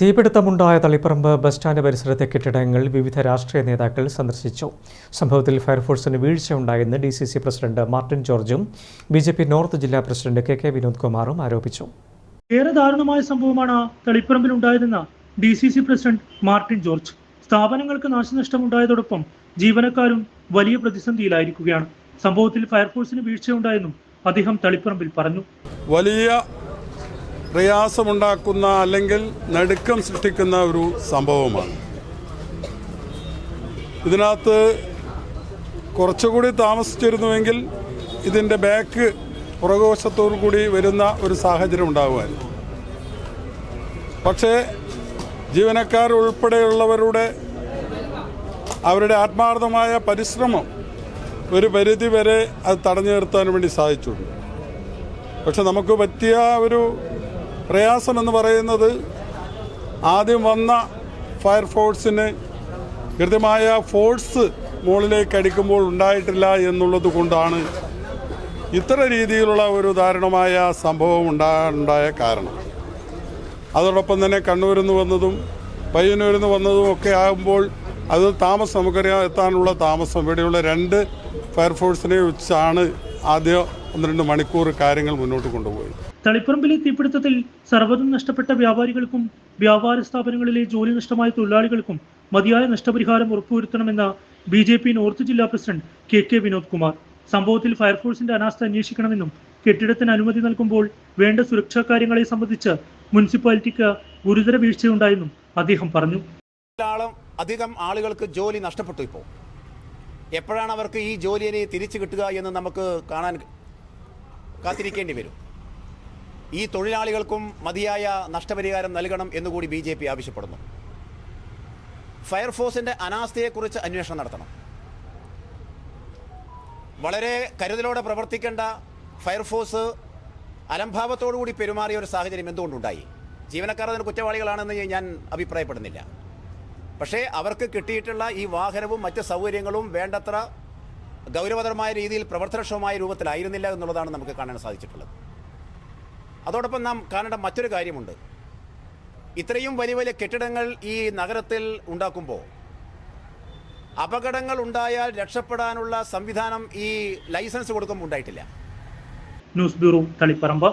തീപിടുത്തമുണ്ടായ Taliparamba bus stand പരിസരത്തെ കെട്ടിടങ്ങൾ വിവിധ രാഷ്ട്രീയ നേതാക്കൾ സന്ദർശിച്ചു. സംഭവത്തിൽ ഫയർഫോഴ്സിന് വീഴ്ചയുണ്ടായെന്ന് D C C president Martin ജോർജും ബി ജെ പി നോർത്ത് ജില്ലാ പ്രസിഡന്റ് കെ കെ വിനോദ് കുമാറും ആരോപിച്ചു. ഏറെ ദാരുണമായ സംഭവമാണ് തളിപ്പറമ്പിൽ ഉണ്ടായതെന്ന് D C C president Martin George. സ്ഥാപനങ്ങൾക്ക് നാശനഷ്ടമുണ്ടായതോടൊപ്പം ജീവനക്കാരും വലിയ പ്രതിസന്ധിയിലായിരിക്കുകയാണ്. സംഭവത്തിൽ ഫയർഫോഴ്സിന് വീഴ്ചയുണ്ടായെന്നും അദ്ദേഹം തളിപ്പറമ്പിൽ പറഞ്ഞു. വലിയ പ്രയാസമുണ്ടാക്കുന്ന അല്ലെങ്കിൽ നടുക്കം സൃഷ്ടിക്കുന്ന ഒരു സംഭവമാണ്. ഇതിനകത്ത് കുറച്ചുകൂടി താമസിച്ചിരുന്നുവെങ്കിൽ ഇതിന്റെ ബാക്ക് പുറകുവശത്തോടു കൂടി വരുന്ന ഒരു സാഹചര്യം ഉണ്ടാകുമായിരുന്നു പക്ഷേ ജീവനക്കാർ ഉൾപ്പെടെയുള്ളവരുടെ അവരുടെ ആത്മാർത്ഥമായ പരിശ്രമം ഒരു പരിധി വരെ അത് തടഞ്ഞു നിർത്താൻ വേണ്ടി സാധിച്ചിട്ടുണ്ട്. പക്ഷെ നമുക്ക് പറ്റിയ ഒരു പ്രയാസം എന്ന് പറയുന്നത് ആദ്യം വന്ന ഫയർഫോഴ്സിന് കൃത്യമായ ഫോഴ്സ് മുകളിലേക്ക് അടിക്കുമ്പോൾ ഉണ്ടായിട്ടില്ല എന്നുള്ളത് കൊണ്ടാണ് ഇത്ര രീതിയിലുള്ള ഒരു ദാരുണമായ സംഭവം ഉണ്ടാ ഉണ്ടായ കാരണം. അതോടൊപ്പം തന്നെ കണ്ണൂരിൽ നിന്ന് വന്നതും പയ്യന്നൂരിൽ നിന്ന് വന്നതും ഒക്കെ ആകുമ്പോൾ അത് താമസം നമുക്കറിയാം എത്താനുള്ള താമസം. ഇവിടെയുള്ള രണ്ട് ഫയർഫോഴ്സിനെ വെച്ചാണ് ആദ്യം ഒന്ന് രണ്ട് മണിക്കൂർ കാര്യങ്ങൾ മുന്നോട്ട് കൊണ്ടുപോയി. തളിപ്പറമ്പിലെ തീപിടുത്തത്തിൽ സർവതും നഷ്ടപ്പെട്ട വ്യാപാരികൾക്കും വ്യാപാര സ്ഥാപനങ്ങളിലെ ജോലി നഷ്ടമായ തൊഴിലാളികൾക്കും മതിയായ നഷ്ടപരിഹാരം ഉറപ്പുവരുത്തണമെന്ന ബി ജെ പി നോർത്ത് ജില്ലാ president K K Vinod Kumar. സംഭവത്തിൽ ഫയർഫോഴ്സിന്റെ അനാസ്ഥ അന്വേഷിക്കണമെന്നും കെട്ടിടത്തിന് അനുമതി നൽകുമ്പോൾ വേണ്ട സുരക്ഷാ കാര്യങ്ങളെ സംബന്ധിച്ച് മുനിസിപ്പാലിറ്റിക്ക് ഗുരുതര വീഴ്ചയുണ്ടായെന്നും അദ്ദേഹം പറഞ്ഞു. ധാരാളം അധികം ആളുകൾക്ക് ജോലി നഷ്ടപ്പെട്ടു ഇപ്പോൾ. എപ്പോഴാണ് അവർക്ക് ഈ ജോലി ഇനി തിരിച്ചു കിട്ടുക എന്ന് നമുക്ക് കാണാൻ കാത്തിരിക്കേണ്ടി വരും. ഈ തൊഴിലാളികൾക്കും മതിയായ നഷ്ടപരിഹാരം നൽകണം എന്നുകൂടി ബി ജെ പി ആവശ്യപ്പെടുന്നു. ഫയർഫോഴ്സിന്റെ അനാസ്ഥയെക്കുറിച്ച് അന്വേഷണം നടത്തണം. വളരെ കരുതലോടെ പ്രവർത്തിക്കേണ്ട ഫയർഫോഴ്സ് അലംഭാവത്തോടുകൂടി പെരുമാറിയ ഒരു സാഹചര്യം എന്തുകൊണ്ടുണ്ടായി? ജീവനക്കാർ അതിന് കുറ്റവാളികളാണെന്ന് ഞാൻ അഭിപ്രായപ്പെടുന്നില്ല. പക്ഷേ അവർക്ക് കിട്ടിയിട്ടുള്ള ഈ വാഹനവും മറ്റ് സൗകര്യങ്ങളും വേണ്ടത്ര ഗൗരവതരമായ രീതിയിൽ പ്രവർത്തനക്ഷമമായ രൂപത്തിലായിരുന്നില്ല എന്നുള്ളതാണ് നമുക്ക് കാണാൻ സാധിച്ചിട്ടുള്ളത്. അതോടൊപ്പം നാം കാണേണ്ട മറ്റൊരു കാര്യമുണ്ട്. ഇത്രയും വലിയ വലിയ കെട്ടിടങ്ങൾ ഈ നഗരത്തിൽ ഉണ്ടാക്കുമ്പോൾ അപകടങ്ങൾ ഉണ്ടായാൽ രക്ഷപ്പെടാനുള്ള സംവിധാനം ഈ ലൈസൻസ് കൊടുക്കുമ്പോൾ ഉണ്ടായിട്ടില്ല. News bureau Taliparamba.